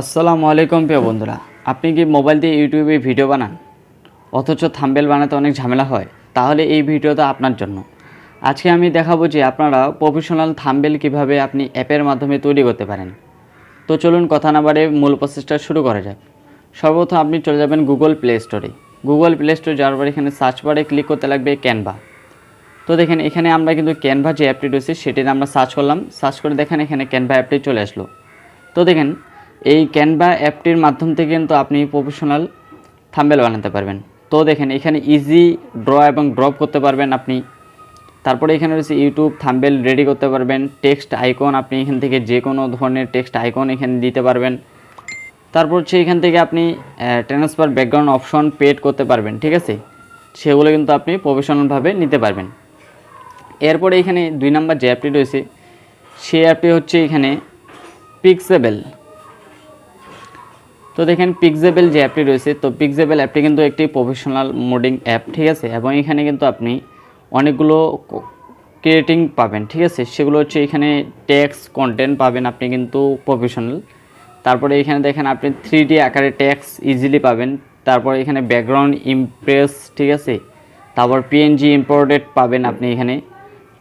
আসসালামু আলাইকুম প্রিয় বন্ধুরা। আপনি কি মোবাইল দিয়ে ইউটিউবে ভিডিও বানান? অথচ থাম্বেল বানাতে অনেক ঝামেলা হয়। তাহলে এই ভিডিওটা আপনার জন্য। আজকে আমি দেখাবো যে আপনারা প্রফেশনাল থাম্বেল কীভাবে আপনি অ্যাপের মাধ্যমে তৈরি করতে পারেন। তো চলুন কথা না বাড়ে মূল প্রসেসটা শুরু করা যাক। সর্বপ্রথম আপনি চলে যাবেন গুগল প্লে স্টোরে। গুগল প্লে স্টোর যাওয়ার পর এখানে সার্চ বারে ক্লিক করতে লাগবে ক্যানভা। তো দেখেন, এখানে আমরা কিন্তু ক্যানভা যে অ্যাপটি রয়েছে সেটিতে আমরা সার্চ করলাম। সার্চ করে দেখেন এখানে ক্যানভা অ্যাপটি চলে আসলো। তো দেখেন এই ক্যানভা অ্যাপটির মাধ্যম থেকে কিন্তু আপনি প্রফেশনাল থাম্বেল বানাতে পারবেন। তো দেখেন, এখানে ইজি ড্র এবং ড্রপ করতে পারবেন আপনি। তারপরে এখানে রয়েছে ইউটিউব থাম্বেল রেডি করতে পারবেন। টেক্সট আইকন আপনি এখান থেকে যে কোনো ধরনের টেক্সট আইকন এখানে দিতে পারবেন। তারপর হচ্ছে এখান থেকে আপনি ট্রান্সফার ব্যাকগ্রাউন্ড অপশন পেড করতে পারবেন, ঠিক আছে? সেগুলো কিন্তু আপনি প্রফেশনালভাবে নিতে পারবেন। এরপরে এখানে দুই নাম্বার যে অ্যাপটি রয়েছে, সেই অ্যাপটি হচ্ছে এখানে পিক্সেবেল তো দেখেন পিক্সেবেল যে অ্যাপটি রয়েছে, তো পিক্সেবেল অ্যাপটি কিন্তু একটি প্রফেশনাল মোডিং অ্যাপ ঠিক আছে? এবং এখানে কিন্তু আপনি অনেকগুলো ক্রিয়েটিং পাবেন, ঠিক আছে? সেগুলো হচ্ছে এখানে ট্যাক্স কন্টেন্ট পাবেন আপনি কিন্তু প্রফেশনাল তারপরে এখানে দেখেন আপনি থ্রি ডি আকারে ট্যাক্স ইজিলি পাবেন। তারপরে এখানে ব্যাকগ্রাউন্ড ইমপ্রেস ঠিক আছে? তারপর পিএনজি ইম্পোর্টেড পাবেন আপনি এখানে।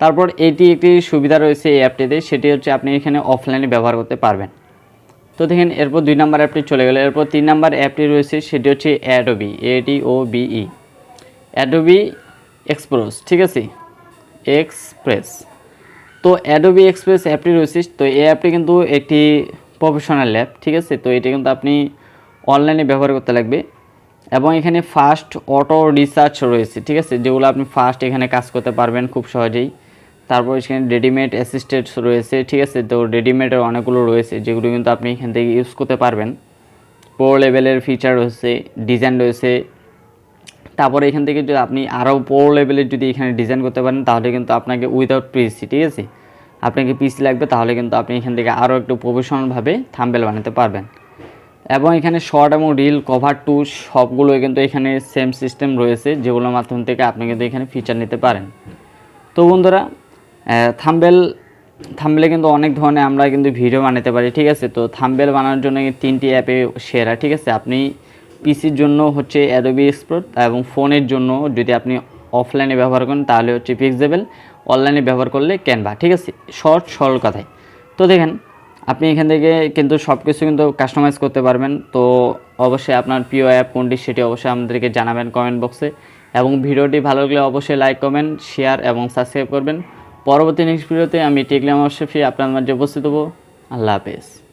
তারপর এটি একটি সুবিধা রয়েছে এই অ্যাপটিতে সেটি হচ্ছে আপনি এখানে অফলাইনে ব্যবহার করতে পারবেন। তো দেখেন, এরপর দুই নাম্বার অ্যাপটি চলে গেল। এরপর তিন নাম্বার অ্যাপটি রয়েছে, সেটি হচ্ছে Adobe A D O B E Adobe express ঠিক আছে? এক্সপ্রেস তো অ্যাডোবি এক্সপ্রেস অ্যাপটি রয়েছে, তো এই অ্যাপটি কিন্তু একটি প্রফেশনাল অ্যাপ ঠিক আছে? তো এটি কিন্তু আপনি অনলাইনে ব্যবহার করতে লাগবে। এবং এখানে ফাস্ট অটো রিসার্চ রয়েছে, ঠিক আছে? যেগুলো আপনি ফাস্ট এখানে কাজ করতে পারবেন খুব সহজেই। তারপর এখানে রেডিমেড অ্যাসিস্টেন্ট রয়েছে, ঠিক আছে? তো রেডিমেডের অনেকগুলো রয়েছে, যেগুলো কিন্তু আপনি এখান থেকে ইউজ করতে পারবেন। প্রো লেভেলের ফিচার রয়েছে ডিজাইন রয়েছে। তারপরে এখান থেকে যদি আপনি আরও প্রো লেভেলের যদি এখানে ডিজাইন করতে পারেন, তাহলে কিন্তু আপনাকে উইদাউট পিসি ঠিক আছে? আপনাকে পিসি লাগবে, তাহলে কিন্তু আপনি এখান থেকে আরও একটু প্রফেশনালভাবে থাম্বেল বানাতে পারবেন। এবং এখানে শর্ট এবং রিল কভার টু সবগুলো কিন্তু এখানে সেম সিস্টেম রয়েছে, যেগুলোর মাধ্যম থেকে আপনি কিন্তু এখানে ফিচার নিতে পারেন। তো বন্ধুরা থাম্বেল থাম্বেলে কিন্তু অনেক ধরনের আমরা কিন্তু ভিডিও বানাতে পারি, ঠিক আছে? তো থাম্বেল বানানোর জন্য তিনটি অ্যাপে সেরা, ঠিক আছে? আপনি পিসির জন্য হচ্ছে অ্যাডোবি এক্সপ্লোর এবং ফোনের জন্য যদি আপনি অফলাইনে ব্যবহার করেন, তাহলে হচ্ছে পিক্সেবেল অনলাইনে ব্যবহার করলে ক্যানভা ঠিক আছে? শর্ট, সরল কথায়। তো দেখেন, আপনি এখান থেকে কিন্তু সব কিছু কিন্তু কাস্টমাইজ করতে পারবেন। তো অবশ্যই আপনার প্রিয় অ্যাপ কোনটি, সেটি অবশ্যই আমাদেরকে জানাবেন কমেন্ট বক্সে এবং ভিডিওটি ভালো লাগলে অবশ্যই লাইক কমেন্ট শেয়ার এবং সাবস্ক্রাইব করবেন। পরবর্তী নেক্সট ভিডিওতে আমি টেকলাম অবশ্যই আপনার মাঝে উপস্থিত হব। আল্লাহ হাফেজ।